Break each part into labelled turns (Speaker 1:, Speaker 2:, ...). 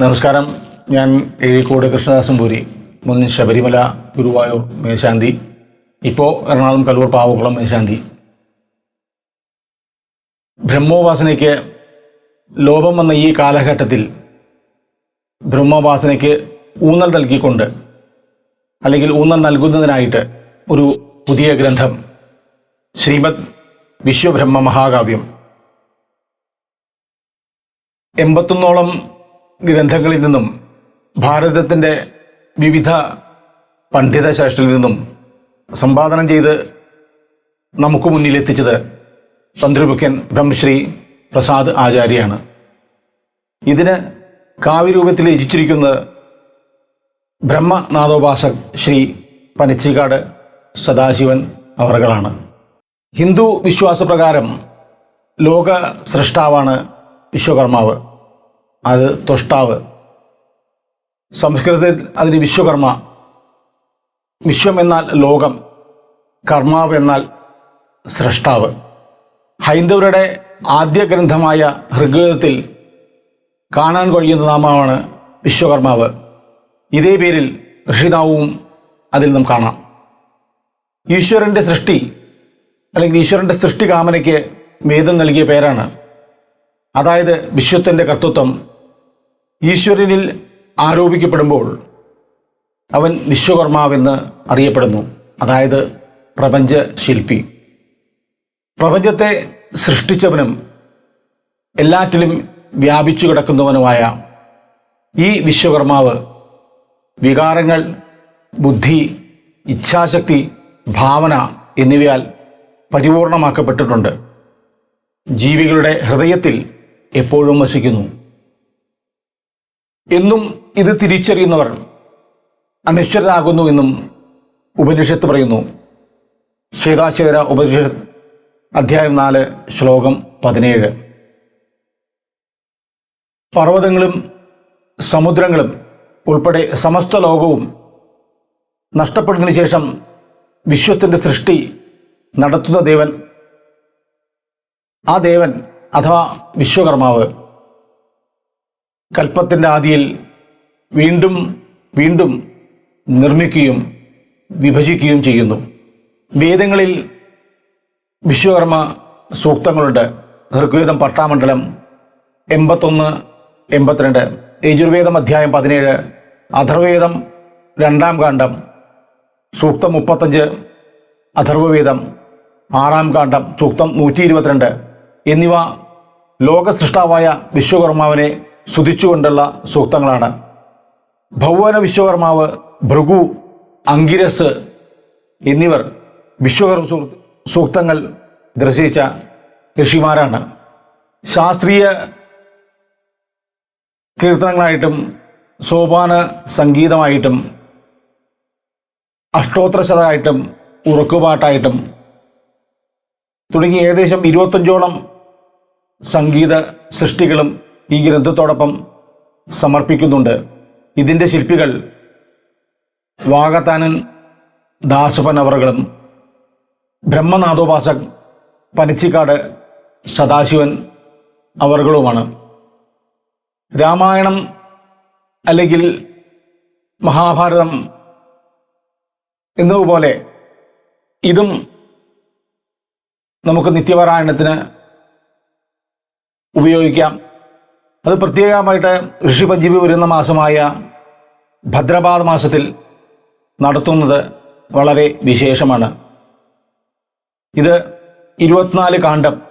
Speaker 1: നമസ്കാരം. ഞാൻ ഏഴിക്കോട് കൃഷ്ണദാസൻ പൂരി മുൻ ശബരിമല ഗുരുവായൂർ മേശാന്തി ഇപ്പോൾ എറണാകുളം കലൂർ പാവക്കുളം മേശാന്തി. ബ്രഹ്മോപാസനയ്ക്ക് ലോപം വന്ന ഈ കാലഘട്ടത്തിൽ ബ്രഹ്മോപാസനയ്ക്ക് ഊന്നൽ നൽകിക്കൊണ്ട് അല്ലെങ്കിൽ ഊന്നൽ നൽകുന്നതിനായിട്ട് ഒരു പുതിയ ഗ്രന്ഥം ശ്രീമദ് വിശ്വബ്രഹ്മ മഹാകാവ്യം. എൺപത്തൊന്നോളം ഗ്രന്ഥങ്ങളിൽ നിന്നും ഭാരതത്തിന്റെ വിവിധ പണ്ഡിത ശാസ്ത്രത്തിൽ നിന്നും സമ്പാദനം ചെയ്ത് നമുക്ക് മുന്നിലെത്തിച്ചത് തന്ത്രിമുഖ്യൻ ബ്രഹ്മശ്രീ പ്രസാദ് ആചാര്യാണ് ഇതിന് കാവ്യരൂപത്തിൽ രചിച്ചിരിക്കുന്നത് ബ്രഹ്മനാഥോപാസക് ശ്രീ പനച്ചിക്കാട് സദാശിവൻ അവറുകളാണ്. ഹിന്ദു വിശ്വാസപ്രകാരം ലോക സൃഷ്ടാവാണ് വിശ്വകർമാവ്. അത് തൊഷ്ടാവ്. സംസ്കൃതത്തിൽ അതിന് വിശ്വകർമ്മ. വിശ്വം എന്നാൽ ലോകം. കർമാവ് എന്നാൽ സൃഷ്ടാവ് ഹൈന്ദവരുടെ ആദ്യ ഗ്രന്ഥമായ ഋഗ്വേദത്തിൽ കാണാൻ കഴിയുന്ന നാമമാണ് വിശ്വകർമാവ്. ഇതേ പേരിൽ ഋഷിതാവും അതിൽ നാം കാണാം. ഈശ്വരന്റെ സൃഷ്ടി അല്ലെങ്കിൽ ഈശ്വരന്റെ സൃഷ്ടി കാമനയ്ക്ക് വേദം നൽകിയ പേരാണ്. അതായത് വിശ്വത്തിന്റെ കർത്തൃത്വം ഈശ്വരനിൽ ആരോപിക്കപ്പെടുമ്പോൾ അവൻ വിശ്വകർമാവെന്ന് അറിയപ്പെടുന്നു. അതായത് പ്രപഞ്ച ശില്പി പ്രപഞ്ചത്തെ സൃഷ്ടിച്ചവനും എല്ലാറ്റിലും വ്യാപിച്ചു കിടക്കുന്നവനുമായ ഈ വിശ്വകർമാവ് വികാരങ്ങൾ ബുദ്ധി ഇച്ഛാശക്തി ഭാവന എന്നിവയാൽ പരിപൂർണമാക്കപ്പെട്ടിട്ടുണ്ട്. ജീവികളുടെ ഹൃദയത്തിൽ എപ്പോഴും വസിക്കുന്നു. എന്നും ഇത് തിരിച്ചറിയുന്നവർ അനശ്വരനാകുന്നു എന്നും ഉപനിഷത്ത് പറയുന്നു. ശ്വേതാശ്വര ഉപനിഷത്ത് അധ്യായം നാല് ശ്ലോകം പതിനേഴ്. പർവതങ്ങളും സമുദ്രങ്ങളും ഉൾപ്പെടെ സമസ്ത ലോകവും നഷ്ടപ്പെടുന്നതിന് ശേഷം വിശ്വത്തിന്റെ സൃഷ്ടി നടത്തുന്ന ദേവൻ ആ ദേവൻ അഥവാ വിശ്വകർമാവ്. കൽപ്പത്തിന്റെ ആദിയിൽ വീണ്ടും വീണ്ടും നിർമ്മിക്കുകയും വിഭജിക്കുകയും ചെയ്യുന്നു. വേദങ്ങളിൽ വിശ്വകർമ്മ സൂക്തങ്ങളുണ്ട്. ഋഗ്വേദം പട്ടാമണ്ഡലം എൺപത്തൊന്ന് എൺപത്തിരണ്ട് യജുർവേദം അധ്യായം പതിനേഴ് അഥർവേദം രണ്ടാം കാണ്ഡം സൂക്തം മുപ്പത്തഞ്ച് അഥർവവേദം ആറാം കാണ്ഡം സൂക്തം നൂറ്റി ഇരുപത്തിരണ്ട് എന്നിവ ലോകസൃഷ്ടാവായ വിശ്വകർമാവിനെ സ്തുതിച്ചുകൊണ്ടുള്ള സൂക്തങ്ങളാണ്. ഭൗവന വിശ്വകർമാവ് ഭൃഗു അങ്കിരസ് എന്നിവർ വിശ്വകർമ്മ സൂക്തങ്ങൾ ദർശിച്ച ഋഷിമാരാണ്. ശാസ്ത്രീയ കീർത്തനങ്ങളായിട്ടും സോപാന സംഗീതമായിട്ടും അഷ്ടോത്രശതമായിട്ടും ഉറക്കുപാട്ടായിട്ടും തുടങ്ങി ഏകദേശം ഇരുപത്തഞ്ചോളം സംഗീത സൃഷ്ടികളും ഈ ഗ്രന്ഥത്തോടൊപ്പം സമർപ്പിക്കുന്നുണ്ട്. ഇതിന്റെ ശില്പികൾ വാഗത്താനൻ അവറുകളും ബ്രഹ്മനാഥോപാസക് പനച്ചിക്കാട് സദാശിവൻ അവറുകളുമാണ്. രാമായണം അല്ലെങ്കിൽ മഹാഭാരതം എന്നതുപോലെ ഇതും നമുക്ക് നിത്യപാരായണത്തിന് ഉപയോഗിക്കാം. അത് പ്രത്യേകമായിട്ട് ഋഷിപഞ്ചമി വരുന്ന മാസമായ ഭദ്രപാദ മാസത്തിൽ നടത്തുന്നത് വളരെ വിശേഷമാണ്. ഇത് ഇരുപത്തിനാല് കാണ്ഡം.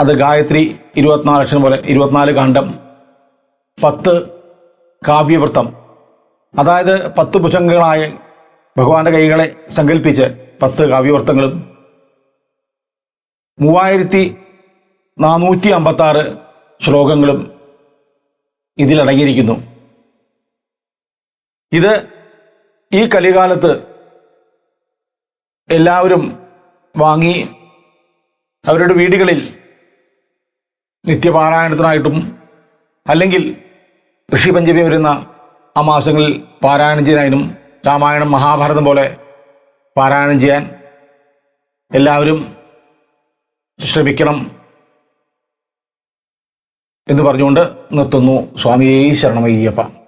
Speaker 1: അത് ഗായത്രി ഇരുപത്തിനാല് അക്ഷരം പോലെ ഇരുപത്തിനാല് കാണ്ഡം. പത്ത് കാവ്യവൃത്തം. അതായത് പത്ത് ഭുജങ്ങളായ ഭഗവാന്റെ കൈകളെ സങ്കല്പിച്ച് പത്ത് കാവ്യവൃത്തങ്ങളും. മൂവായിരത്തി നാനൂറ്റി അമ്പത്തി ആറ് ശ്ലോകങ്ങളും ഇതിലടങ്ങിയിരിക്കുന്നു ഇത് ഈ കലികാലത്ത് എല്ലാവരും വാങ്ങി അവരുടെ വീടുകളിൽ നിത്യപാരായണത്തിനായിട്ടും അല്ലെങ്കിൽ ഋഷിപഞ്ചമി വരുന്ന ആ മാസങ്ങളിൽ പാരായണം ചെയ്യാനും രാമായണം മഹാഭാരതം പോലെ പാരായണം ചെയ്യാൻ എല്ലാവരും ശ്രമിക്കണം. എന്ന് പറഞ്ഞുകൊണ്ട് നിർത്തുന്നു സ്വാമിയേ ശരണമയ്യപ്പ.